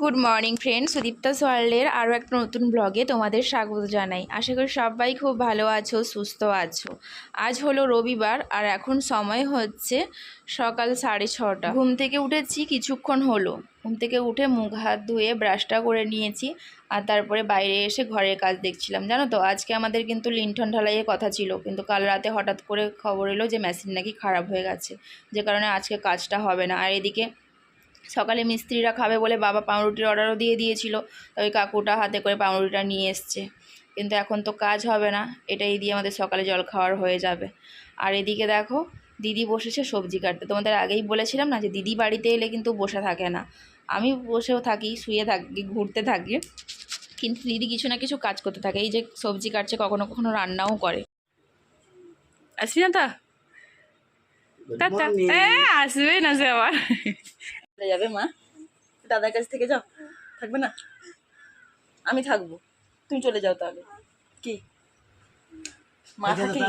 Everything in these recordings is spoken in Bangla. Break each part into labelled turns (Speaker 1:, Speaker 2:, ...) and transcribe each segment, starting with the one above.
Speaker 1: গুড মর্নিং ফ্রেন্ড সুদীপ্তা সোয়ার্ল্ডের আরও একটা নতুন ব্লগে তোমাদের স্বাগত জানাই। আশা করি সবাই খুব ভালো আছো, সুস্থ আছো। আজ হলো রবিবার আর এখন সময় হচ্ছে সকাল সাড়ে ছটা। ঘুম থেকে উঠেছি, কিছুক্ষণ হলো। ঘুম থেকে উঠে মুখ হাত ধুয়ে ব্রাশটা করে নিয়েছি আর তারপরে বাইরে এসে ঘরের কাজ দেখছিলাম। জানো তো, আজকে আমাদের কিন্তু লিন্ঠন ঢালাইয়ের কথা ছিল। কিন্তু কাল রাতে হঠাৎ করে খবর এলো যে মেশিন নাকি খারাপ হয়ে গেছে। যে কারণে আজকে কাজটা হবে না। আর এদিকে সকালে মিস্ত্রিরা খাবে বলে বাবা পাউরুটির অর্ডারও দিয়ে দিয়েছিল। ওই কাকুটা হাতে করে পাউরুটিটা নিয়ে এসছে। কিন্তু এখন তো কাজ হবে না এটাই দিয়ে আমাদের সকালে জল খাওয়ার হয়ে যাবে। আর এদিকে দেখো দিদি বসেছে সবজি কাটতে। তোমাদের আগেই বলেছিলাম না যে দিদি বাড়িতে এলে কিন্তু বসে থাকে না। আমি বসেও থাকি শুয়ে থাকি ঘুরতে থাকি। কিন্তু দিদি কিছু না কিছু কাজ করতে থাকে। এই যে সবজি কাটছে কখনো কখনো রান্নাও করে। আসবি না তা আসবে না সে আবার।
Speaker 2: যাবে মা। দাদার কাছ থেকে যাও। থাকবে না? আমি থাকব। তুমি চলে যাও তাহলে। কি? মা থাকে।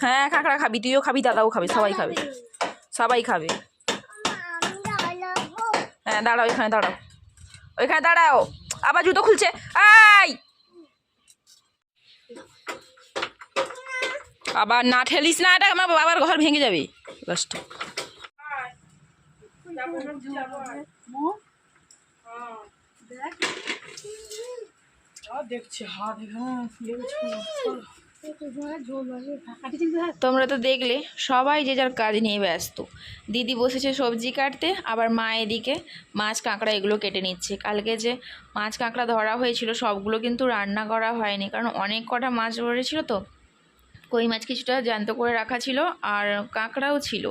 Speaker 1: হ্যাঁ কাঁকড়া খাবি। তুইও খাবি দাদাও খাবে সবাই খাবে। সবাই খাবে। হ্যাঁ দাঁড়াও এখানে দাঁড়াও। ওইখানে দাঁড়াও। আবার জুতো খুলছে। আই আবার না ঠেলিস না এটা, আমার বাবার ঘর ভেঙে যাবে।
Speaker 2: দেখছি
Speaker 1: তোমরা তো দেখলে, সবাই যে যার কাজ নিয়ে ব্যস্ত। দিদি বসেছে সবজি কাটতে, আবার মা এদিকে মাছ, কাঁকড়া এগুলো কেটে নিচ্ছে। কালকে যে মাছ, কাঁকড়া ধরা হয়েছিল, সবগুলো কিন্তু রান্না করা হয়নি, কারণ অনেক কটা মাছ ধরেছিল তো। কই মাছ কিছুটা জ্যান্ত করে রাখা ছিল আর কাঁকড়াও ছিল।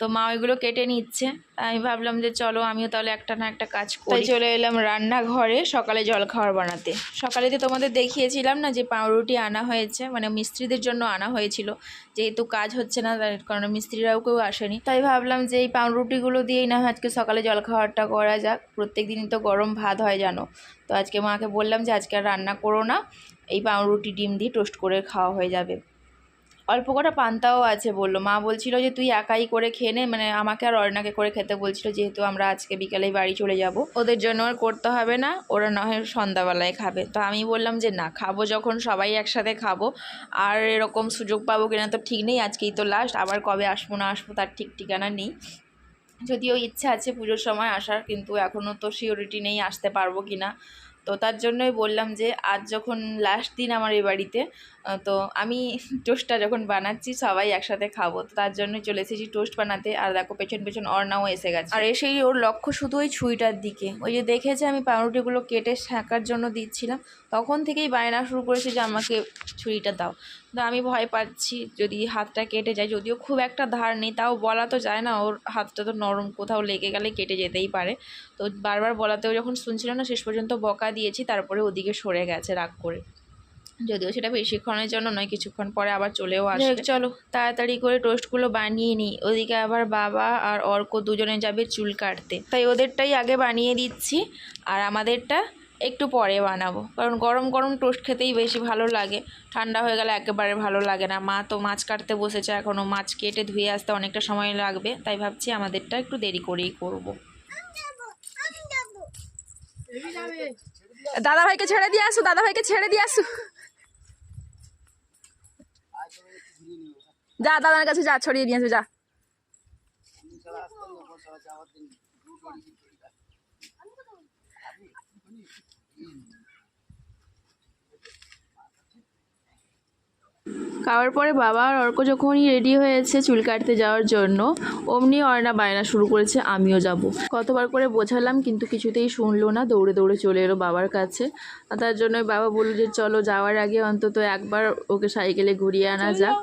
Speaker 1: তো মা ওইগুলো কেটে নিচ্ছে। আমি ভাবলাম যে চলো আমিও তাহলে একটা না একটা কাজ করে। চলে এলাম রান্নাঘরে সকালে জলখাবার বানাতে। সকালে তো তোমাদের দেখিয়েছিলাম না যে পাউরুটি আনা হয়েছে মানে মিস্ত্রিদের জন্য আনা হয়েছিল। যেহেতু কাজ হচ্ছে না, তার কারণে মিস্ত্রিরাও কেউ আসেনি। তাই ভাবলাম যে এই পাউরুটিগুলো দিয়েই না আজকে সকালে জলখাবারটা করা যাক। প্রত্যেক দিনই তো গরম ভাত হয়, জানো। তো আজকে মাকে বললাম যে আজকে আর রান্না করো না। এই পাউরুটি ডিম দিয়ে টোস্ট করে খাওয়া হয়ে যাবে। অল্প কটা পান্তাও আছে বলল। মা বলছিল যে, তুই একাই করে খেয়ে নে। মানে আমাকে আর অর্ণাকে করে খেতে বলছিল, যেহেতু আমরা আজকে বিকালেই বাড়ি চলে যাব। ওদের জন্য আর করতে হবে না, ওরা না হয় সন্ধ্যাবেলায় খাবে। তো আমি বললাম যে, না, খাব যখন সবাই একসাথে খাব। আর এরকম সুযোগ পাবো কিনা তো ঠিক নেই, আজকেই তো লাস্ট আবার কবে আসব না আসব তার ঠিক ঠিকানা নেই। যদিও ইচ্ছা আছে পুজোর সময় আসার, কিন্তু এখনও তো সিওরিটি নেই, আসতে পারব কি না তো তার জন্যই বললাম যে, আজ যখন লাস্ট দিন আমার এই বাড়িতে তো আমি টোস্টটা যখন বানাচ্ছি, সবাই একসাথে খাব। তো তার জন্যই চলে এসেছি টোস্ট বানাতে। আর দেখো, পেছন পেছন অর্ণাও এসে গেছে। আর এসেই ওর লক্ষ্য শুধু ওই ছুরিটার দিকে। ওই যে দেখেছে, আমি পাউরুটিগুলো কেটে শাঁকার জন্য দিচ্ছিলাম। তখন থেকেই বায়না শুরু করেছে যে আমাকে ছুরিটা দাও। তো আমি ভয় পাচ্ছি যদি হাতটা কেটে যায়। যদিও খুব একটা ধার নেই, তাও বলা তো যায় না। ওর হাতটা তো নরম, কোথাও লেগে গেলে কেটে যেতেই পারে। তো বারবার বলাতেও যখন শুনছিল না, শেষ পর্যন্ত বকা দিয়েছি, তারপরে ওদিকে সরে গেছে রাগ করে। যদিও সেটা বেশিক্ষণের জন্য নয় কিছুক্ষণ পরে আবার চলেও আসবে। চলো তাড়াতাড়ি করে টোস্টগুলো বানিয়ে নিই। ওদিকে আবার বাবা আর অর্ক দুজনে যাবে চুল কাটতে। তাই ওদেরটাই আগে বানিয়ে দিচ্ছি আর আমাদেরটা একটু পরে বানাবো। কারণ গরম গরম টোস্ট খেতেই বেশি ভালো লাগে। ঠান্ডা হয়ে গেলে একেবারে ভালো লাগে না। মা তো মাছ কাটতে বসেছে এখনও মাছ কেটে ধুয়ে আসতে অনেকটা সময় লাগবে। তাই ভাবছি আমাদেরটা একটু দেরি করেই করব। দাদা ভাইকে ছেড়ে দিয়ে আসো দাদা ভাইকে ছেড়ে দিয়ে আসো। যা, দাদার কাছে যা, ছড়িয়ে আসো যা। খাওয়ার পরে বাবা আর অর্ক যখনই রেডি হয়েছে চুল কাটতে যাওয়ার জন্য, অমনি অর্ণা বায়না শুরু করেছে, আমিও যাব। কতবার করে বোঝালাম, কিন্তু কিছুতেই শুনলো না, দৌড়ে দৌড়ে চলে এলো বাবার কাছে। তার জন্য বাবা বলল যে, চলো যাওয়ার আগে অন্তত একবার ওকে সাইকেলে ঘুরিয়ে আনা যাক।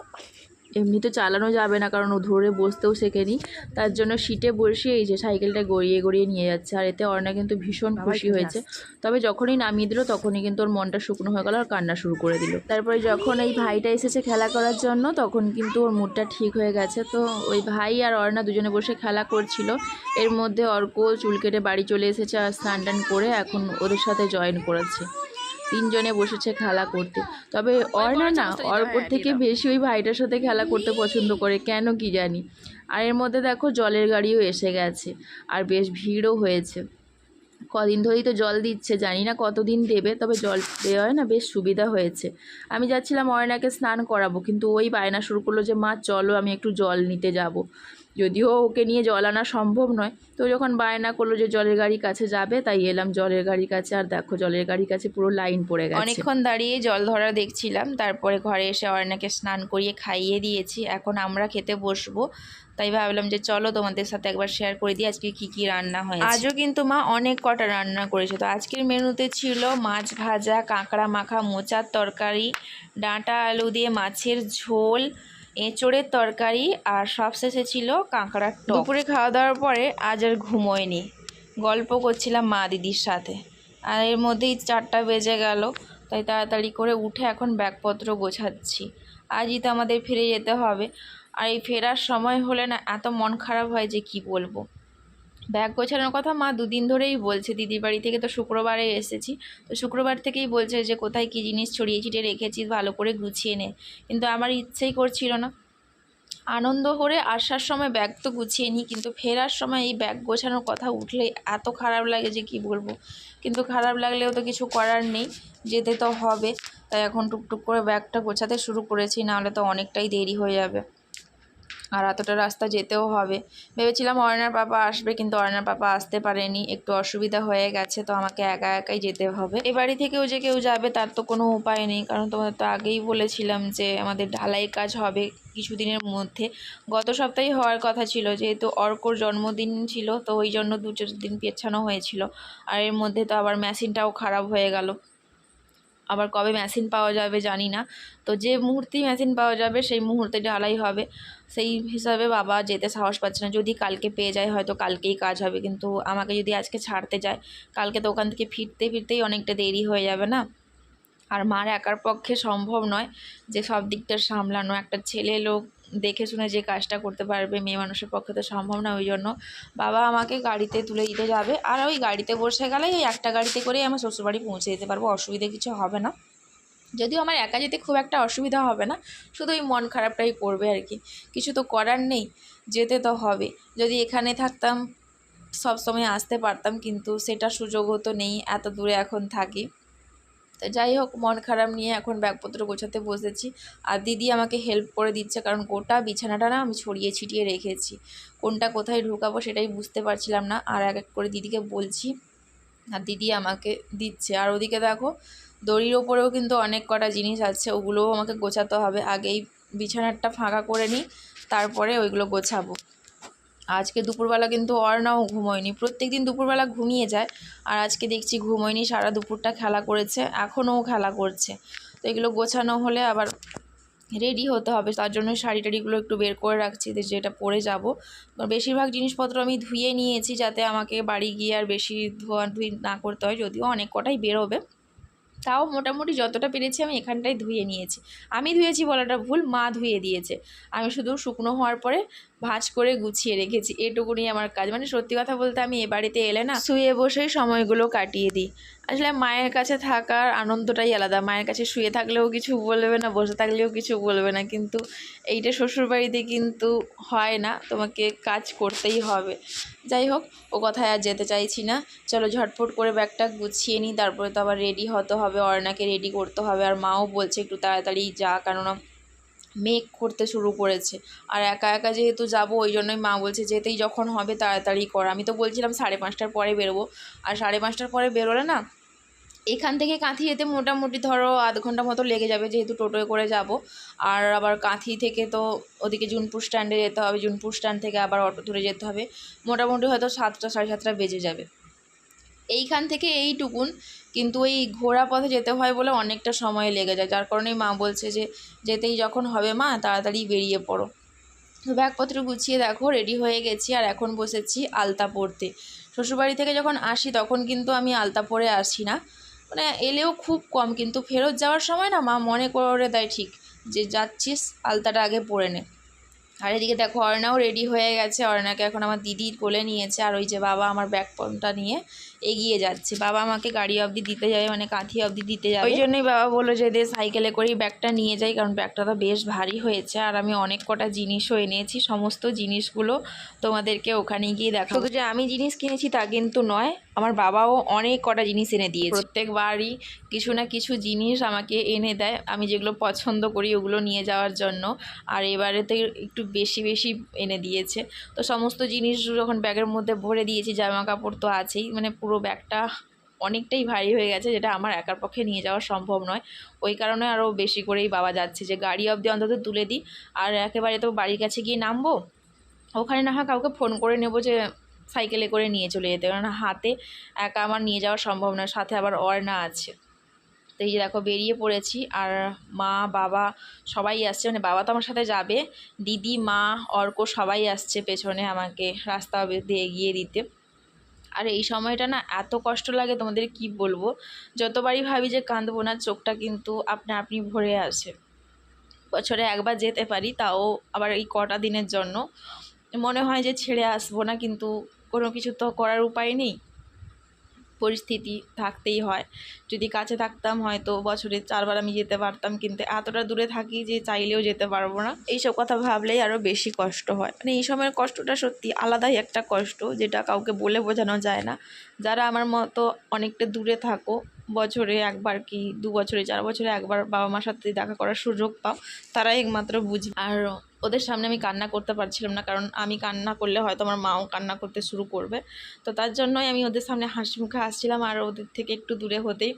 Speaker 1: এমনি তো চালানো যাবে না কারণ ও ধরে বসতেও শেখেনি। তার জন্য সিটে বসিয়ে এই যে সাইকেলটা গড়িয়ে গড়িয়ে নিয়ে যাচ্ছে। আর এতে অর্ণা কিন্তু ভীষণ খুশি হয়েছে। তবে যখনই নামিয়ে দিল তখনই কিন্তু ওর মনটা শুকনো হয়ে গেল আর কান্না শুরু করে দিল। তারপরে যখন এই ভাইটা এসেছে খেলা করার জন্য তখন কিন্তু ওর মুডটা ঠিক হয়ে গেছে। তো ওই ভাই আর অর্ণা দুজনে বসে খেলা করছিল। এর মধ্যে অর্ক চুল কেটে বাড়ি চলে এসেছে আর স্নান টান করে এখন ওদের সাথে জয়েন করেছে। তিনজনে বসেছে খেলা করতে। তবে অর্ণা না অর্কর থেকে বেশি ওই ভাইটার সাথে খেলা করতে পছন্দ করে কেন কি জানি। আর এর মধ্যে দেখো জলের গাড়িও এসে গেছে আর বেশ ভিড়ও হয়েছে। কদিন ধরেই তো জল দিচ্ছে জানি না কতদিন দেবে তবে জল দেওয়ায় না বেশ সুবিধা হয়েছে। আমি যাচ্ছিলাম অয়নাকে স্নান করাবো কিন্তু ওই বায়না শুরু করল যে মা চলো আমি একটু জল নিতে যাব। যদিও ওকে নিয়ে জল আনা সম্ভব নয় তো যখন বায়না করল যে জলের গাড়ির কাছে যাবে তাই এলাম জলের গাড়ির কাছে আর দেখো জলের গাড়ির কাছে পুরো লাইন পড়ে গেছে। অনেকক্ষণ দাঁড়িয়ে জল ধরা দেখছিলাম তারপরে ঘরে এসে অর্ণাকে স্নান করিয়ে খাইয়ে দিয়েছি এখন আমরা খেতে বসবো তাই ভাবলাম যে চলো তোমাদের সাথে একবার শেয়ার করে দিই আজকে কি কি রান্না হয়েছে। আজও কিন্তু মা অনেক কটা রান্না করেছে তো আজকের মেনুতে ছিল মাছ ভাজা কাঁকড়া মাখা মোচার তরকারি ডাঁটা আলু দিয়ে মাছের ঝোল এঁচোড়ের তরকারি আর সবশেষে ছিল কাঁকড়ার টক। দুপুরে খাওয়া দাওয়ার পরে আজ আর ঘুমোয়নি। গল্প করছিলাম মা দিদির সাথে। আর এর মধ্যেই চারটা বেজে গেল, তাই তাড়াতাড়ি করে উঠে এখন ব্যাগপত্র গোছাচ্ছি। আজই তো আমাদের ফিরে যেতে হবে। আর এই ফেরার সময় হলে না এত মন খারাপ হয় যে কি বলব। ব্যাগ গোছানোর কথা মা দুদিন ধরেই বলছে, দিদির বাড়ি থেকে তো শুক্রবারে এসেছি। তো শুক্রবার থেকেই বলছে যে, কোথায় কী জিনিস ছড়িয়ে ছিটিয়ে রেখেছিস, ভালো করে গুছিয়ে নে। কিন্তু আমার ইচ্ছেই করছিল না। আনন্দ করে আসার সময় ব্যাগ তো গুছিয়ে নিই, কিন্তু ফেরার সময় এই ব্যাগ গোছানোর কথা উঠলে এত খারাপ লাগে যে, কি বলব? কিন্তু খারাপ লাগলেও তো কিছু করার নেই, যেতে তো হবে। তাই এখন টুকটুক করে ব্যাগটা গোছাতে শুরু করেছি, নাহলে তো অনেকটাই দেরি হয়ে যাবে। আর এতটা রাস্তা যেতেও হবে। ভেবেছিলাম অরণার পাপা আসবে, কিন্তু অরণার পাপা আসতে পারেনি। একটু অসুবিধা হয়ে গেছে, তো আমাকে একা একাই যেতে হবে। এ বাড়ি থেকেও যে কেউ যাবে, তার তো কোনো উপায় নেই। কারণ তোমাদের তো আগেই বলেছিলাম যে, আমাদের ঢালাই কাজ হবে কিছুদিনের মধ্যে। গত সপ্তাহে হওয়ার কথা ছিল, যেহেতু অর্কর জন্মদিন ছিল, তো ওই জন্য দু চার দিন পেছানো হয়েছিল। আর এর মধ্যে তো আবার মেশিনটাও খারাপ হয়ে গেল। আবার কবে মেশিন পাওয়া যাবে জানি না। তো যে মুহূর্তেই মেশিন পাওয়া যাবে, সেই মুহূর্তে ঢালাই হবে। সেই হিসাবে বাবা যেতে সাহস পাচ্ছে না। যদি কালকে পেয়ে যায়, হয়তো কালকেই কাজ হবে। কিন্তু আমাকে যদি আজকে ছাড়তে যায়, কালকে তো ওখান থেকে ফিরতে ফিরতেই অনেকটা দেরি হয়ে যাবে না। আর মার একার পক্ষে সম্ভব নয় যে সব দিকটা সামলানো। একটা ছেলে লোক দেখে শুনে যে কাজটা করতে পারবে মেয়ে মানুষের পক্ষে তো সম্ভব না ওই জন্য। বাবা আমাকে গাড়িতে তুলে দিতে যাবে। আর ওই গাড়িতে বসে গেলে ওই একটা গাড়িতে করেই আমার শ্বশুরবাড়ি পৌঁছে দিতে পারব, অসুবিধে কিছু হবে না। যদিও আমার একা যেতে খুব একটা অসুবিধা হবে না, শুধু ওই মন খারাপটাই করবে আর কি। কিছু তো করার নেই, যেতে তো হবে। যদি এখানে থাকতাম, সব সময় আসতে পারতাম, কিন্তু সেটা সুযোগও তো নেই, এত দূরে এখন থাকি। তো যাই হোক, মন খারাপ নিয়ে এখন ব্যাগপত্র গোছাতে বসেছি। আর দিদি আমাকে হেল্প করে দিচ্ছে, কারণ গোটা বিছানাটা না আমি ছড়িয়ে ছিটিয়ে রেখেছি। কোনটা কোথায় ঢুকাবো সেটাই বুঝতে পারছিলাম না। আর এক এক করে দিদিকে বলছি, আর দিদি আমাকে দিচ্ছে। আর ওদিকে দেখো, দড়ির ওপরেও কিন্তু অনেক কটা জিনিস আছে, ওগুলোও আমাকে গোছাতে হবে। আগেই বিছানাটা ফাঁকা করে নিই, তারপরে ওইগুলো গোছাবো। আজকে দুপুরবেলা কিন্তু অর্ণাও ঘুমোয়নি। প্রত্যেক দিন দুপুরবেলা ঘুমিয়ে যায় আর আজকে দেখছি ঘুমোয়নি, সারা দুপুরটা খেলা করেছে, এখনও খেলা করছে। তো এগুলো গোছানো হলে আবার রেডি হতে হবে। তার জন্য শাড়ি টাড়িগুলো একটু বের করে রাখছি যেটা পরে যাব। বেশিরভাগ জিনিসপত্র আমি ধুয়ে নিয়েছি যাতে আমাকে বাড়ি গিয়ে আর বেশি ধোয়া ধুই না করতে হয়, যদিও অনেক কটাই বেরোবে। তাও মোটামুটি যতটা পেরেছি আমি এখানটায় ধুয়ে নিয়েছি। আমি ধুয়েছি বলাটা ভুল, মা ধুয়ে দিয়েছে। আমি শুধু শুকনো হওয়ার পরে ভাঁজ করে গুছিয়ে রেখেছি। এটুকুনি আমার কাজ। মানে সত্যি কথা বলতে আমি এ বাড়িতে এলে না শুয়ে বসেই সময়গুলো কাটিয়ে দিই। আসলে মায়ের কাছে থাকার আনন্দটাই আলাদা। মায়ের কাছে শুয়ে থাকলেও কিছু বলবে না, বসে থাকলেও কিছু বলবে না। কিন্তু এইটা শ্বশুরবাড়িতে কিন্তু হয় না। তোমাকে কাজ করতেই হবে। যাই হোক, ও কথায় আর যেতে চাইছি না। চলো ঝটফট করে ব্যাগটা গুছিয়ে নিই। তারপরে তো আবার রেডি হতে হবে। অর্ণাকে রেডি করতে হবে। আর মাও বলছে একটু তাড়াতাড়ি যা। কেননা মেক করতে শুরু করেছে। আর একা একা যেহেতু যাব, ওই জন্যই মা বলছে যেতেই যখন হবে তাড়াতাড়ি কর। আমি তো বলছিলাম সাড়ে পাঁচটার পরে বেরোবো। আর সাড়ে পাঁচটার পরে বেরোলে না, এখান থেকে কাঁথি যেতে মোটামুটি ধরো আধ ঘণ্টা মতো লেগে যাবে, যেহেতু টোটোয় করে যাব। আর আবার কাঁথি থেকে তো ওদিকে জুনপুর স্ট্যান্ডে যেতে হবে, জুনপুর স্ট্যান্ড থেকে আবার অটো ধরে যেতে হবে। মোটামুটি হয়তো সাতটা, সাড়ে সাতটা বেজে যাবে। এইখান থেকে এইটুকুন, কিন্তু ওই ঘোড়া পথে যেতে হয় বলে অনেকটা সময় লেগে যায়। যার কারণেই মা বলছে যে, যেতেই যখন হবে মা, তাড়াতাড়ি বেরিয়ে পড়ো। ব্যাগপত্র গুছিয়ে দেখো রেডি হয়ে গেছি আর এখন বসেছি আলতা পরতে। শ্বশুরবাড়ি থেকে যখন আসি, তখন কিন্তু আমি আলতা পরে আসি না। মানে এলেও খুব কম, কিন্তু ফেরত যাওয়ার সময় না মা মনে করে দেয়, ঠিক, যে যাচ্ছিস, আলতাটা আগে পরে নে। আর এদিকে দেখো অর্ণাও রেডি হয়ে গেছে। অর্ণাকে এখন আমার দিদি কোলে নিয়েছে আর ওই যে বাবা আমার ব্যাগ পনটা নিয়ে এগিয়ে যাচ্ছে। বাবা আমাকে গাড়ি অবধি দিতে যাবে মানে কাঁথি অবধি দিতে যাবে। ওই জন্যই বাবা বলল যে দে সাইকেলে করেই ব্যাগটা নিয়ে যাই কারণ ব্যাগটা তো বেশ ভারী হয়েছে। আর আমি অনেক কটা জিনিসও এনেছি সমস্ত জিনিসগুলো তোমাদেরকে ওখানে গিয়ে দেখো শুধু যে আমি জিনিস কিনেছি তা কিন্তু নয় আমার বাবাও অনেক কটা জিনিস এনে দিয়েছে। প্রত্যেকবারই কিছু না কিছু জিনিস আমাকে এনে দেয়। আমি যেগুলো পছন্দ করি ওগুলো নিয়ে যাওয়ার জন্য। আর এবারে তো একটু বেশি বেশি এনে দিয়েছে। তো সমস্ত জিনিস যখন ব্যাগের মধ্যে ভরে দিয়েছি জামা কাপড় তো আছেই মানে পুরো ব্যাগটা অনেকটাই ভারী হয়ে গেছে, যেটা আমার একার পক্ষে নিয়ে যাওয়া সম্ভব নয়। ওই কারণে আরও বেশি করেই বাবা যাচ্ছে যে, গাড়ি অবধি অন্তত তুলে দিই। আর একেবারে তো বাড়ির কাছে গিয়ে নামবো? ওখানে না হয় কাউকে ফোন করে নেব যে সাইকেলে করে নিয়ে চলে যেতে কারণ হাতে একা আমার নিয়ে যাওয়া সম্ভব নয়, সাথে আবার অর্ণা আছে। তো এই যে দেখো, বেরিয়ে পড়েছি আর মা, বাবা সবাই আসছে। মানে বাবা তো আমার সাথে যাবে, দিদি, মা, অর্ক সবাই আসছে পেছনে আমাকে রাস্তা অবধি এগিয়ে দিতে। আর এই সময়টা না এত কষ্ট লাগে তোমাদের কি বলব? যতবারই ভাবি যে কাঁদবো না, চোখটা কিন্তু আপনা আপনি ভরে আসে। বছরে একবার যেতে পারি, তাও আবার এই কটা দিনের জন্য। মনে হয় যে ছেড়ে আসব না, কিন্তু কোনো কিছু তো করার উপায় নেই। পরিস্থিতি থাকতেই হয়। যদি কাছে থাকতাম হয়তো বছরে চারবার আমি যেতে পারতাম, কিন্তু এতটা দূরে থাকি যে চাইলেও যেতে পারব না। এইসব কথা ভাবলেই আরও বেশি কষ্ট হয়। মানে এই সময়ের কষ্টটা সত্যি আলাদাই একটা কষ্ট, যেটা কাউকে বলে বোঝানো যায় না। যারা আমার মতো অনেকটা দূরে থাকো, বছরে একবার কি দু বছরে, চার বছরে একবার বাবা মার সাথে দেখা করার সুযোগ পাও, তারাই একমাত্র বুঝি আর ওদের সামনে আমি কান্না করতে পারছিলাম না, কারণ আমি কান্না করলে হয়তো আমার মাও কান্না করতে শুরু করবে। তো তার জন্যই আমি ওদের সামনে হাসি মুখে আসছিলাম আর ওদের থেকে একটু দূরে হতেই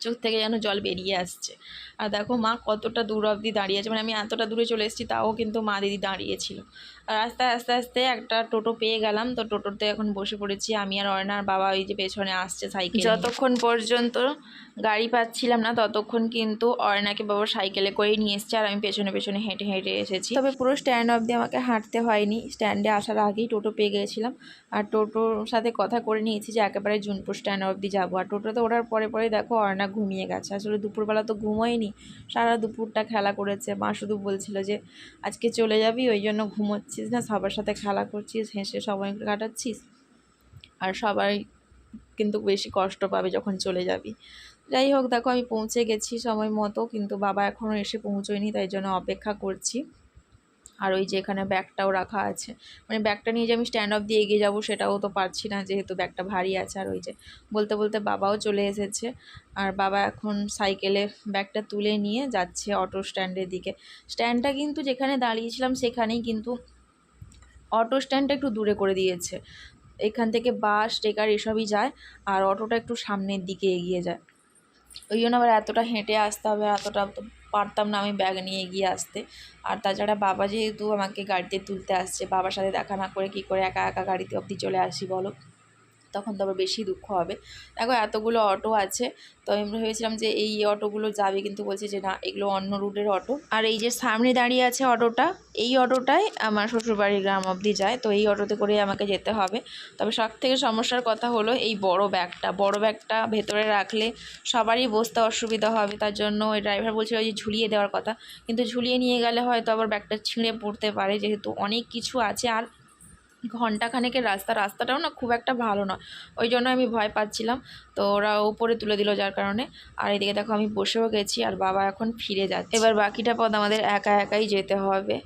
Speaker 1: চোখ থেকে যেন জল বেরিয়ে আসছে। আর দেখো মা কতটা দূর অবধি দাঁড়িয়ে আছে মানে আমি এতটা দূরে চলে এসেছি, তাও কিন্তু মা দিদি দাঁড়িয়েছিল আর আস্তে আস্তে আস্তে একটা টোটো পেয়ে গেলাম। তো টোটোতে এখন বসে পড়েছি। আমি আর অর্ণার বাবা ওই যে পেছনে আসছে সাইকেল যতক্ষণ পর্যন্ত গাড়ি পাচ্ছিলাম না ততক্ষণ কিন্তু অর্ণাকে বাবা সাইকেলে করে নিয়ে এসছে আর আমি পেছনে পেছনে হেঁটে হেঁটে এসেছি। তবে পুরো স্ট্যান্ড অবধি আমাকে হাঁটতে হয়নি। স্ট্যান্ডে আসার আগেই টোটো পেয়ে গেছিলাম। আর টোটোর সাথে কথা করে নিয়েছি যে একেবারে জুনপুর স্ট্যান্ড অবধি যাব। আর টোটোতে ওঠার পরে পরে দেখো অর্ণা ঘুমিয়ে গেছে। আসলে দুপুরবেলা তো ঘুমোয়নি। সারা দুপুরটা খেলা করেছে। মা শুধু বলছিল যে আজকে চলে যাবি ওই জন্য ঘুমোচ্ছিস না, সবার সাথে খেলা করছিস, হেসে সময় কাটাচ্ছিস। আর সবাই কিন্তু বেশি কষ্ট পাবে যখন চলে যাবি। যাই হোক, দেখো আমি পৌঁছে গেছি সময় মতো, কিন্তু বাবা এখনও এসে পৌঁছোয়নি, তাই জন্য অপেক্ষা করছি। আর ওই যে এখানে ব্যাগটাও রাখা আছে। মানে ব্যাগটা নিয়ে যে আমি স্ট্যান্ড অফ দিয়ে এগিয়ে যাব, সেটাও তো পারছি না, যেহেতু ব্যাগটা ভারী আছে। আর ওই যে বলতে বলতে বাবাও চলে এসেছে। আর বাবা এখন সাইকেলে ব্যাগটা তুলে নিয়ে যাচ্ছে অটো স্ট্যান্ডের দিকে। স্ট্যান্ডটা কিন্তু যেখানে দাঁড়িয়েছিলাম, সেখানেই কিন্তু অটো স্ট্যান্ডটা একটু দূরে করে দিয়েছে। এখান থেকে বাস, টেকার এসবই যায় আর অটোটা একটু সামনের দিকে এগিয়ে যায়। ওই জন্য আবার এতটা হেঁটে আসতে হবে, এতটা পারতাম না আমি ব্যাগ নিয়ে এগিয়ে আসতে। আর তাছাড়া বাবা যেহেতু আমাকে গাড়িতে তুলতে আসছে, বাবার সাথে দেখা না করে কি করে একা একা গাড়িতে অবধি চলে আসি বলো? তখন তো আবার বেশি দুঃখ হবে। দেখো এতগুলো অটো আছে, তো আমি ভেবেছিলাম যে এই অটোগুলো যাবে কিন্তু বলছে যে না, এগুলো অন্য রুটের অটো আর এই যে সামনে দাঁড়িয়ে আছে অটোটা এই অটোটাই আমার শ্বশুরবাড়ির গ্রাম অবধি যায়, তো এই অটোতে করে আমাকে যেতে হবে। তবে সব থেকে সমস্যার কথা হলো এই বড় ব্যাগটা। বড় ব্যাগটা ভেতরে রাখলে সবারই বসতে অসুবিধা হবে, তার জন্য ওই ড্রাইভার বলছিল যে ঝুলিয়ে দেওয়ার কথা। কিন্তু ঝুলিয়ে নিয়ে গেলে হয়তো আবার ব্যাগটা ছিঁড়ে পড়তে পারে, যেহেতু অনেক কিছু আছে। আর ঘন্টাখানেকের রাস্তা, রাস্তাটাও না খুব একটা ভালো নয়। ওই জন্য আমি ভয় পাচ্ছিলাম। তো ওরা উপরে তুলে দিল যার কারণে। আর এদিকে দেখো আমি বসেও গেছি আর বাবা এখন ফিরে যাচ্ছে। এবার বাকিটা পথ আমাদের একা একাই যেতে হবে।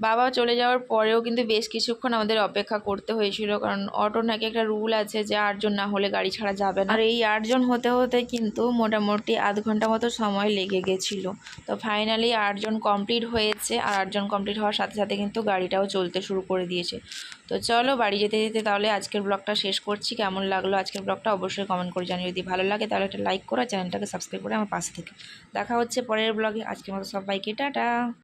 Speaker 1: বাবা চলে যাওয়ার পরেও কিন্তু বেশ কিছুক্ষণ আমাদের অপেক্ষা করতে হয়েছিল। কারণ অটো নাকি একটা রুল আছে যে আটজন না হলে গাড়ি ছাড়া যাবে না। আর এই আটজন হতে হতে কিন্তু মোটামুটি আধ ঘণ্টা মতো সময় লেগে গেছিল। তো ফাইনালি আটজন কমপ্লিট হয়েছে আর আটজন কমপ্লিট হওয়ার সাথে সাথে কিন্তু গাড়িটাও চলতে শুরু করে দিয়েছে। তো চলো বাড়ি যেতে যেতে তাহলে আজকের ব্লগটা শেষ করছি। কেমন লাগল আজকের ব্লগটা অবশ্যই কমেন্ট করে জানিয়ে যদি ভালো লাগে তাহলে একটা লাইক করো চ্যানেলটাকে সাবস্ক্রাইব করে আমার পাশে থেকে। দেখা হচ্ছে পরের ব্লগে আজকের মতো সবাইকে, টাটা!